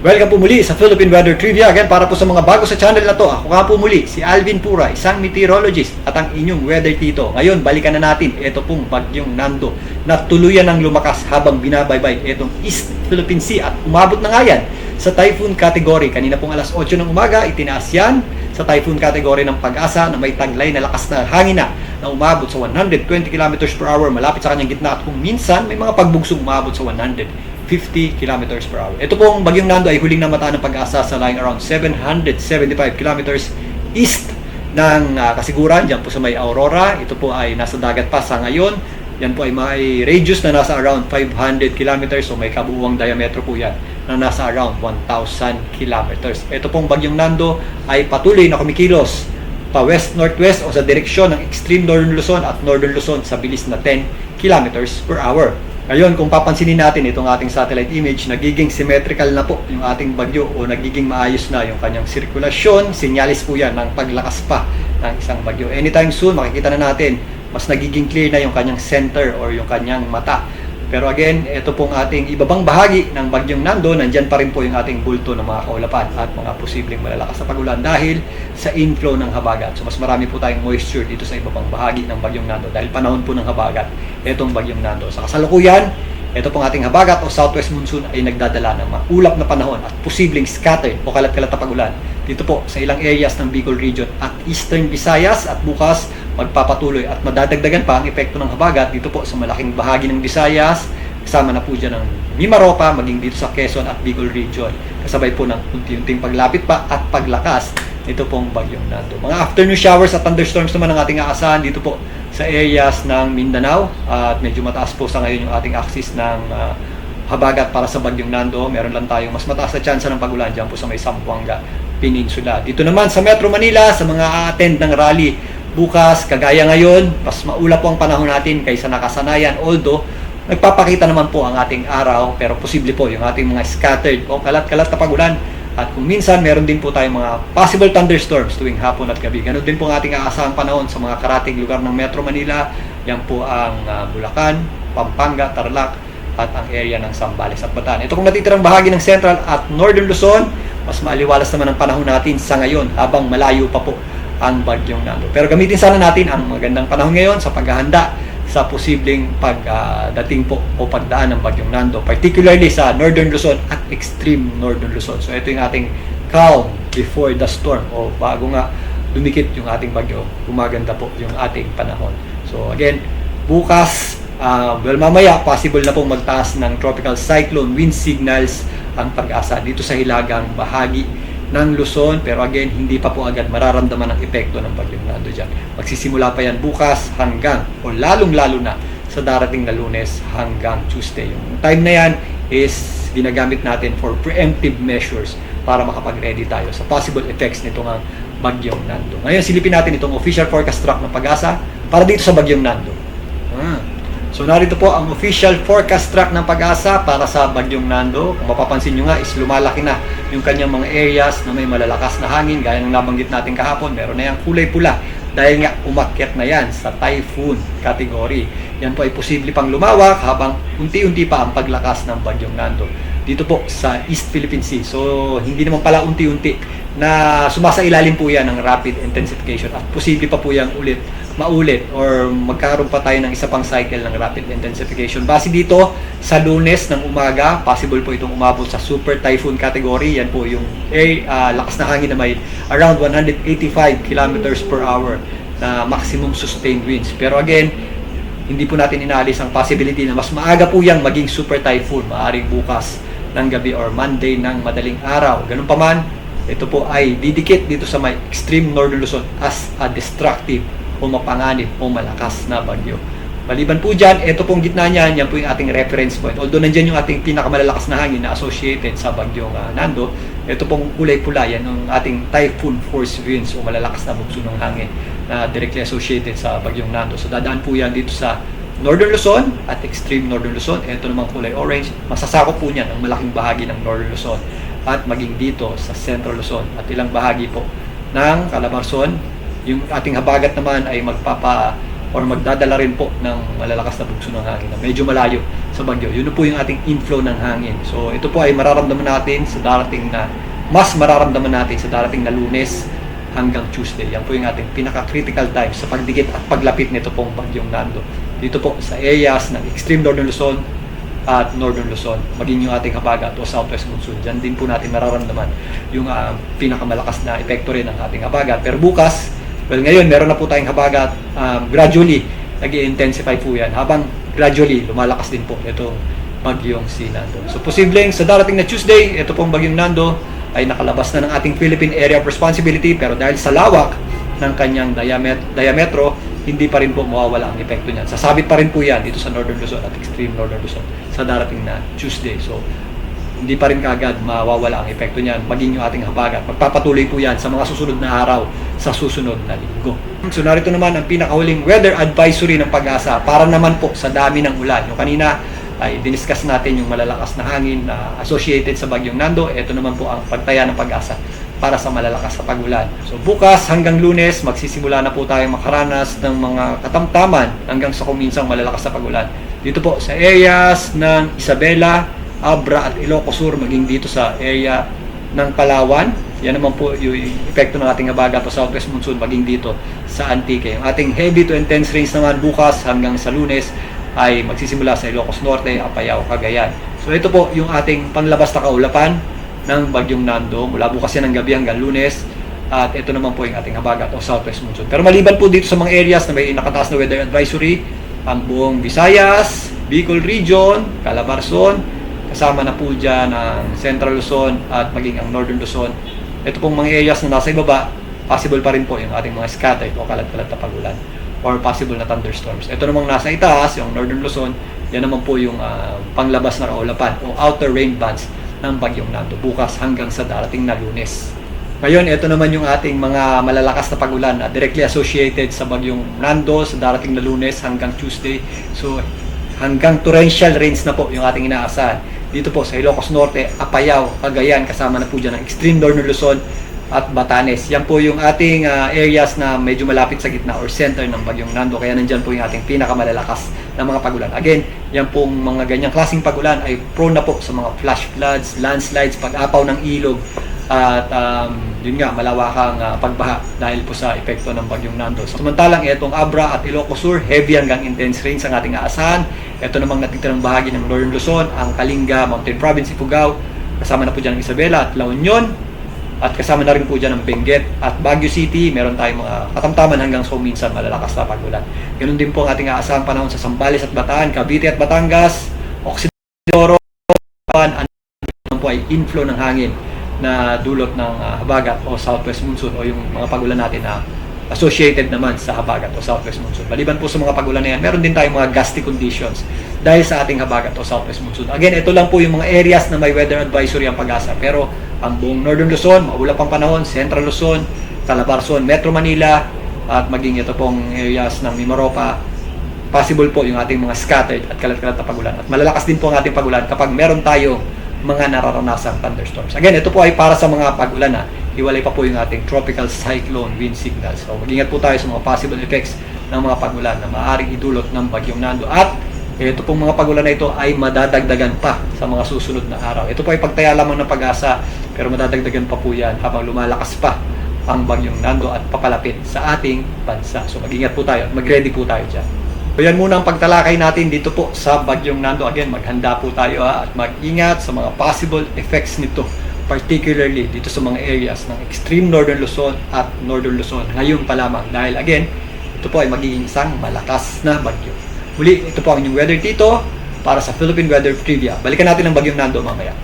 Welcome po muli sa Philippine Weather Trivia. Again, para po sa mga bago sa channel na to, ako nga po muli, si Alvin Pura, isang meteorologist at ang inyong weather tito. Ngayon, balikan na natin ito pong bagyong Nando na tuluyan ng lumakas habang binabaybay itong East Philippine Sea at umabot na nga yan sa typhoon category. Kanina pong alas 8 ng umaga, itinaas yan sa typhoon category ng pag-asa na may taglay na lakas na hangin na na umabot sa 120 km per hour malapit sa kanyang gitna at kung minsan may mga pagbugsong umabot sa 100 50 kilometers per hour. Ito pong bagyong Nando ay huling namataan ng pag-asa sa lying around 775 kilometers east ng ah, kasiguran, dyan po sa may Aurora. Ito po ay nasa dagat pa sa ngayon. Yan po ay may radius na nasa around 500 kilometers so may kabuuang diametro po yan na nasa around 1,000 kilometers. Ito pong bagyong Nando ay patuloy na kumikilos pa west-northwest o sa direksyon ng extreme northern Luzon at northern Luzon sa bilis na 10 kilometers per hour. Ngayon, kung papansinin natin itong ating satellite image, nagiging symmetrical na po yung ating bagyo o nagiging maayos na yung kanyang sirkulasyon. Sinyalis po yan ng paglakas pa ng isang bagyo. Anytime soon, makikita na natin, mas nagiging clear na yung kanyang center or yung kanyang mata. Pero again, ito pong ating ibabang bahagi ng bagyong Nando, nandyan pa rin po yung ating bulto ng mga kaulapan at mga posibleng malalakas na pagulan dahil sa inflow ng habagat. So mas marami po tayong moisture dito sa ibabang bahagi ng bagyong Nando dahil panahon po ng habagat itong bagyong Nando. Sa kasalukuyan, ito pong ating habagat o southwest monsoon ay nagdadala ng maulap na panahon at posibleng scattered o kalat-kalat na pagulan dito po sa ilang areas ng Bicol region at Eastern Visayas at bukas magpapatuloy at madadagdagan pa ang epekto ng habagat dito po sa malaking bahagi ng Visayas kasama na po dyan ng Mimaropa maging dito sa Quezon at Bicol region kasabay po ng unti-unting paglapit pa at paglakas nito pong bagyong Nando. Mga afternoon showers at thunderstorms naman ang ating aasahan dito po sa areas ng Mindanao at medyo mataas po sa ngayon yung ating axis ng ah, habagat para sa bagyong Nando. Meron lang tayong mas mataas na tsansa ng pagulan dyan po sa may Sampuanga Peninsula. Dito naman sa Metro Manila, sa mga attend ng rally bukas, kagaya ngayon, mas maulap po ang panahon natin kaysa nakasanayan. Although, nagpapakita naman po ang ating araw, pero posible po yung ating mga scattered o kalat-kalat na pagulan. At kung minsan, meron din po tayong mga possible thunderstorms tuwing hapon at gabi. Ganun din po ang ating aasahang panahon sa mga karating lugar ng Metro Manila. Yan po ang ah, Bulacan, Pampanga, Tarlac, at ang area ng Sambales at Bataan. Ito kung natitirang bahagi ng Central at Northern Luzon, mas maaliwalas naman ang panahon natin sa ngayon habang malayo pa po ang bagyong Nando. Pero gamitin sana natin ang magandang panahon ngayon sa paghahanda sa posibleng pagdating po o pagdaan ng bagyong Nando, particularly sa Northern Luzon at extreme Northern Luzon. So ito yung ating calm before the storm o bago nga dumikit yung ating bagyo, gumaganda po yung ating panahon. So again, bukas, ah, well mamaya, possible na pong magtaas ng tropical cyclone wind signals ang pag-asa dito sa hilagang bahagi ng Luzon pero again hindi pa po agad mararamdaman ang epekto ng bagyong Nando dyan. Magsisimula pa yan bukas hanggang o lalong lalo na sa darating na lunes hanggang Tuesday. Yung time na yan is ginagamit natin for preemptive measures para makapag-ready tayo sa possible effects nito ng bagyong Nando. Ngayon silipin natin itong official forecast track ng pag-asa para dito sa bagyong Nando. So narito po ang official forecast track ng pag-asa para sa Bagyong Nando. Kung mapapansin nyo nga is lumalaki na yung kanyang mga areas na may malalakas na hangin gaya ng nabanggit natin kahapon. Meron na yung kulay pula dahil nga umakyat na yan sa typhoon category. Yan po ay posible pang lumawak habang unti-unti pa ang paglakas ng Bagyong Nando dito po sa East Philippine Sea. So hindi naman pala unti-unti na sumasailalim po yan ng rapid intensification at posible pa po yan ulit maulit or magkaroon pa tayo ng isa pang cycle ng rapid intensification. Base dito, sa lunes ng umaga, possible po itong umabot sa super typhoon category. Yan po yung air, ah, lakas na hangin na may around 185 kilometers per hour na maximum sustained winds. Pero again, hindi po natin inaalis ang possibility na mas maaga po yang maging super typhoon, maaring bukas ng gabi or Monday ng madaling araw. Ganun pa man, ito po ay didikit dito sa may extreme northern Luzon as a destructive o mapanganib o malakas na bagyo. Maliban po dyan, ito pong gitna niyan, yan po yung ating reference point. Although nandyan yung ating pinakamalalakas na hangin na associated sa bagyong uh, Nando, ito pong kulay pula, yan yung ating typhoon force winds o malalakas na bugso ng hangin na directly associated sa bagyong Nando. So dadaan po yan dito sa Northern Luzon at extreme Northern Luzon. Ito naman kulay orange. Masasakop po niyan ang malaking bahagi ng Northern Luzon at maging dito sa Central Luzon at ilang bahagi po ng Calabarzon. Yung ating habagat naman ay magpapa or magdadala rin po ng malalakas na bugso ng hangin na medyo malayo sa bagyo. Yun po yung ating inflow ng hangin. So ito po ay mararamdaman natin sa darating na mas mararamdaman natin sa darating na lunes hanggang Tuesday. Yan po yung ating pinaka-critical time sa pagdikit at paglapit nito pong bagyong Nando. Dito po sa areas ng extreme northern Luzon at northern Luzon, maging yung ating habagat o southwest monsoon. Diyan din po natin mararamdaman yung ah, pinakamalakas na epekto rin ng ating habagat. Pero bukas, well ngayon meron na po tayong habagat, um, gradually nag intensify po yan habang gradually lumalakas din po itong bagyong si Nando. So posibleng sa darating na Tuesday, ito pong bagyong Nando ay nakalabas na ng ating Philippine Area of Responsibility pero dahil sa lawak ng kanyang diamet- diametro, hindi pa rin po mawawala ang epekto niyan. Sasabit pa rin po yan dito sa Northern Luzon at extreme Northern Luzon sa darating na Tuesday. So, hindi pa rin kaagad mawawala ang epekto niyan, maging yung ating habagat. Magpapatuloy po yan sa mga susunod na araw, sa susunod na linggo. So narito naman ang pinakahuling weather advisory ng pag-asa para naman po sa dami ng ulan. Yung kanina ay diniscuss natin yung malalakas na hangin na associated sa bagyong Nando. Ito naman po ang pagtaya ng pag-asa para sa malalakas na pagulan. So bukas hanggang lunes, magsisimula na po tayo makaranas ng mga katamtaman hanggang sa kuminsang malalakas na pagulan. Dito po sa areas ng Isabela, Abra at Ilocos Sur, maging dito sa area ng Palawan. Yan naman po yung epekto ng ating habagat o southwest monsoon maging dito sa Antique. Yung ating heavy to intense rains naman bukas hanggang sa lunes ay magsisimula sa Ilocos Norte, Apayao, Cagayan. So ito po yung ating panglabas na kaulapan ng Bagyong Nando mula bukas yan ng gabi hanggang lunes. At ito naman po yung ating habagat o southwest monsoon. Pero maliban po dito sa mga areas na may nakataas na weather advisory, ang buong Visayas, Bicol Region, Calabarzon, kasama na po dyan ang Central Luzon at maging ang Northern Luzon. Ito pong mga areas na nasa ibaba, possible pa rin po yung ating mga scattered o kalat-kalat na pagulan or possible na thunderstorms. Ito namang nasa itaas, yung Northern Luzon, yan naman po yung ah, panglabas na kaulapan o outer rain bands ng Bagyong Nando bukas hanggang sa darating na lunes. Ngayon, ito naman yung ating mga malalakas na pagulan na directly associated sa Bagyong Nando sa darating na lunes hanggang Tuesday. So, hanggang torrential rains na po yung ating inaasahan. Dito po sa Ilocos Norte, Apayao, Cagayan, kasama na po dyan ang extreme northern Luzon at Batanes. Yan po yung ating ah, areas na medyo malapit sa gitna or center ng Bagyong Nando. Kaya nandyan po yung ating pinakamalalakas na mga pagulan. Again, yan pong mga ganyang klaseng pagulan ay prone na po sa mga flash floods, landslides, pag-apaw ng ilog, at um, yun nga, malawakang ah, pagbaha dahil po sa epekto ng Bagyong Nando. Samantalang itong Abra at Ilocos Sur, heavy hanggang intense rains ang ating aasahan. Ito namang natitirang bahagi ng Northern Luzon, ang Kalinga, Mountain Province, Ifugao, kasama na po dyan ang Isabela at La Union, at kasama na rin po dyan ang Benguet at Baguio City, meron tayong mga katamtaman hanggang so minsan malalakas na pagulan. Ganun din po ang ating aasahang panahon sa Sambales at Bataan, Cavite at Batangas, Occidentoro, ano po ay inflow ng hangin na dulot ng ah, habagat o southwest monsoon o yung mga pagulan natin na associated naman sa habagat o southwest monsoon. Maliban po sa mga pagulan na yan, meron din tayong mga gusty conditions dahil sa ating habagat o southwest monsoon. Again, ito lang po yung mga areas na may weather advisory ang pag-asa. Pero ang buong Northern Luzon, maulap ang panahon, Central Luzon, Calabarzon, Metro Manila, at maging ito pong areas ng Mimaropa, possible po yung ating mga scattered at kalat-kalat na pagulan. At malalakas din po ang ating pagulan kapag meron tayo mga nararanasang thunderstorms. Again, ito po ay para sa mga pagulan na hiwalay pa po yung ating tropical cyclone wind signals. So, mag-ingat po tayo sa mga possible effects ng mga pagulan na maaaring idulot ng bagyong Nando. At ito pong mga pagulan na ito ay madadagdagan pa sa mga susunod na araw. Ito po ay pagtaya lamang ng pag-asa, pero madadagdagan pa po yan habang lumalakas pa ang bagyong Nando at papalapit sa ating bansa. So mag-ingat po tayo at mag-ready po tayo dyan. So yan muna ang pagtalakay natin dito po sa Bagyong Nando. Again, maghanda po tayo ha, at mag-ingat sa mga possible effects nito. Particularly dito sa mga areas ng extreme Northern Luzon at Northern Luzon. Ngayon pa lamang dahil again, ito po ay magiging isang malakas na bagyo. Muli, ito po ang inyong weather dito para sa Philippine Weather Trivia. Balikan natin ang Bagyong Nando mamaya.